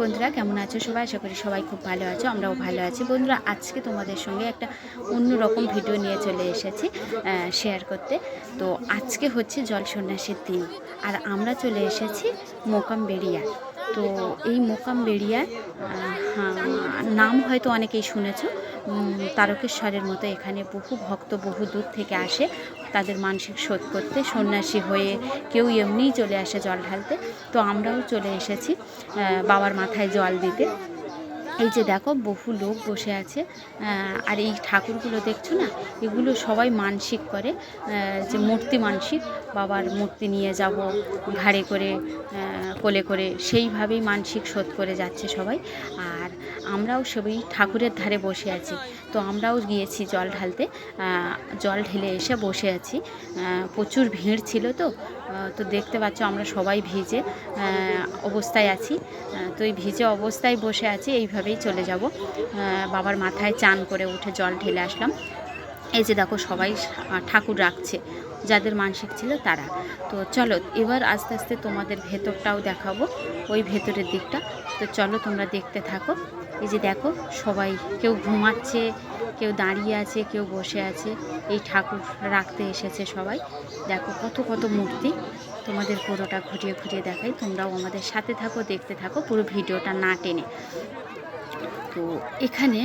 বন্ধুরা, কেমন আছো সবাই? আশা করি সবাই খুব ভালো আছো, আমরাও ভালো আছি। বন্ধুরা, আজকে তোমাদের সঙ্গে একটা অন্যরকম ভিডিও নিয়ে চলে এসেছি শেয়ার করতে। তো আজকে হচ্ছে জল সন্ন্যাসের দিন, আর আমরা চলে এসেছি মোকাম বেড়িয়া তো এই মোকাম বেড়িয়ার নাম হয়তো অনেকেই শুনেছ তারকেশ্বরের মতো এখানে বহু ভক্ত বহু দূর থেকে আসে তাদের মানসিক শোধ করতে সন্ন্যাসী হয়ে কেউ এমনিই চলে আসে জল ঢালতে। তো আমরাও চলে এসেছি বাবার মাথায় জল দিতে। এই যে দেখো, বহু লোক বসে আছে আর এই ঠাকুরগুলো দেখছ না? এগুলো সবাই মানসিক করে যে মূর্তি মানসিক, বাবার মূর্তি নিয়ে যাব, ঘাড়ে করে কোলে করে, সেইভাবেই মানসিক শোধ করে যাচ্ছে সবাই। আর আমরাও সবাই ঠাকুরের ধারে বসে আছি। তো আমরাও গিয়েছি জল ঢালতে। জল ঢেলে এসে বসে আছি। প্রচুর ভিড় ছিল তো। তো দেখতে পাচ্ছ আমরা সবাই ভিজে অবস্থায় আছি। তো এই ভিজে অবস্থায় বসে আছি, এইভাবেই চলে যাব। বাবার মাথায় চান করে উঠে জল ঢেলে আসলাম। এই যে দেখো সবাই ঠাকুর রাখছে, যাদের মানসিক ছিল তারা। তো চলো এবার আস্তে আস্তে তোমাদের ভেতরটাও দেখাবো, ওই ভেতরের দিকটা। তো চলো তোমরা দেখতে থাকো। এই যে দেখো, সবাই কেউ ঘুমাচ্ছে, কেউ দাঁড়িয়ে আছে, কেউ বসে আছে। এই ঠাকুর রাখতে এসেছে সবাই। দেখো কত কত মূর্তি তোমাদের পুরোটা ঘুরিয়ে ঘুরিয়ে দেখাই। তোমরাও আমাদের সাথে থাকো, দেখতে থাকো, পুরো ভিডিওটা না টেনে। তো এখানে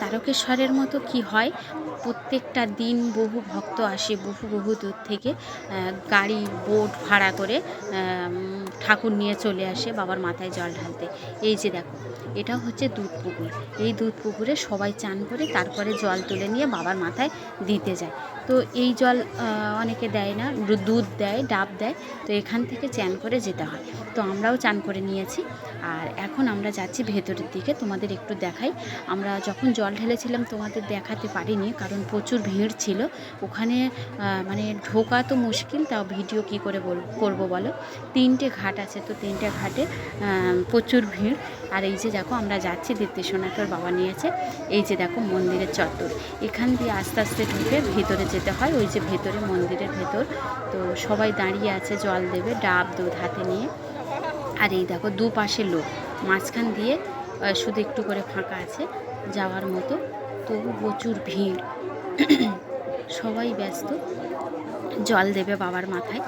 তারকেশ্বরের মতো কি হয়? প্রত্যেকটা দিন বহু ভক্ত আসে বহু বহু দূর থেকে গাড়ি, বোট ভাড়া করে ঠাকুর নিয়ে চলে আসে বাবার মাথায় জল ঢালতে। এই যে দেখো, এটা হচ্ছে দুধ পুকুর। এই দুধ পুকুরে সবাই চান করে তারপরে জল তুলে নিয়ে বাবার মাথায় দিতে যায়। তো এই জল অনেকে দেয় না দুধ দেয়, ডাব দেয়, তো এখান থেকে চান করে যেতে হয়। তো আমরাও চান করে নিয়েছি। আর এখন আমরা যাচ্ছি ভেতরের দিকে, তোমাদের একটু দেখাই। আমরা যখন জল ঢেলেছিলাম তোমাদের দেখাতে পারিনি, কারণ প্রচুর ভিড় ছিল। ওখানে মানে ঢোকা তো মুশকিল, তাও ভিডিও কি করে করব বলো? তিনটে ঘাট আছে তো তিনটে ঘাটে প্রচুর ভিড়। আর এই যে দেখো, আমরা যাচ্ছি দীপ্তি সোনাকের বাবা নিয়েছে। এই যে দেখো, মন্দিরের চত্বর। এখান দিয়ে আস্তে আস্তে ঢুকে ভেতরে যেতে হয়, ওই যে ভেতরে মন্দিরের ভেতর। তো সবাই দাঁড়িয়ে আছে, জল দেবে, ডাব দুধ হাতে নিয়ে। আর এই দেখো, দুপাশে লোক। মাঝখান দিয়ে শুধু একটু করে ফাঁকা আছে যাওয়ার মতো। তবু প্রচুর ভিড়। সবাই ব্যস্ত। জল দেবে বাবার মাথায়।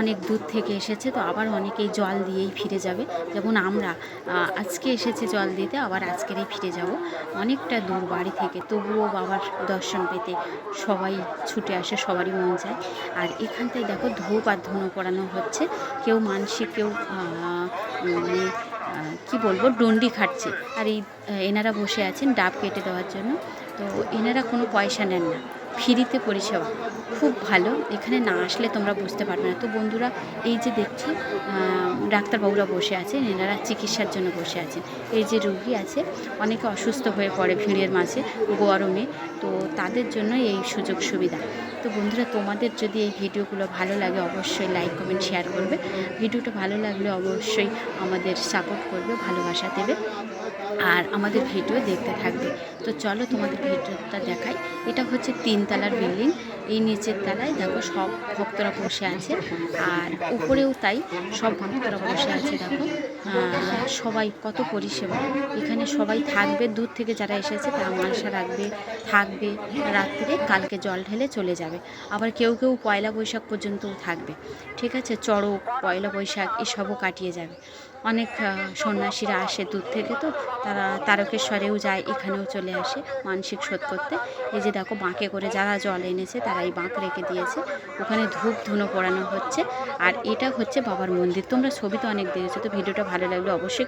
অনেক দূর থেকে এসেছে, তো আবার অনেকেই জল দিয়েই ফিরে যাবে। যেমন আমরা আজকে এসেছি জল দিতে, আবার আজকেরই ফিরে যাব। অনেকটা দূর বাড়ি থেকে, তবুও বাবার দর্শন পেতে সবাই ছুটে আসে, সবারই মন যায়। আর এখানটায় দেখো ধূপ আর ধুনো পড়ানো হচ্ছে। কেউ মানসিক, কেউ মানে কি বলব ডন্ডি খাটছে। আর এই এনারা বসে আছেন ডাব কেটে দেওয়ার জন্য। তো এনারা কোনো পয়সা নেন না। ফ্রিতে পরিষেবা। খুব ভালো। এখানে না আসলে তোমরা বুঝতে পারবে না। তো বন্ধুরা, এই যে দেখছি ডাক্তারবাবুরা বসে আছেন, এনারা চিকিৎসার জন্য বসে আছেন। এই যে রুগী আছে, অনেকে অসুস্থ হয়ে পড়ে ভিড়ের মাঝে, গরমে। তো তাদের জন্য এই সুযোগ সুবিধা। তো বন্ধুরা, তোমাদের যদি এই ভিডিওগুলো ভালো লাগে, অবশ্যই লাইক, কমেন্ট, শেয়ার করবে। ভিডিওটা ভালো লাগলে অবশ্যই আমাদের সাপোর্ট করবে, ভালোবাসা দেবে। আর আমাদের ভিডিও দেখতে থাকবে। তো চলো তোমাদের ভিডিওটা দেখাই। এটা হচ্ছে তিনতলার বিল্ডিং। এই নিচের তলায় দেখো সব ভক্তরা বসে আছে। আর উপরেও তাই সব ভক্তরা বসে আছে দেখো। সবাই কত পরিষেবা। এখানে সবাই থাকবে, দূর থেকে যারা এসেছে তারা মানসা রাখবে, থাকবে। রাত্রে কালকে জল ঢেলে চলে যাবে। আবার কেউ কেউ পয়লা বৈশাখ পর্যন্তও থাকবে। ঠিক আছে? চড়ক পয়লা বৈশাখ, এসবও কাটিয়ে যাবে। অনেক সন্ন্যাসীরা আসে দূর থেকে তো, তারা তারকেশ্বরেও যায়, এখানেও চলে আসে মানসিক শোধ করতে। এই যে দেখো বাঁকে করে যারা জল এনেছে তারা এই বাঁক রেখে দিয়েছে। ওখানে ধূপ ধুনো পড়ানো হচ্ছে। আর এটা হচ্ছে বাবার মন্দির। তোমরা ছবি তো অনেক দেখেছ তো ভিডিওটা ভালো লাগলে অবশ্যই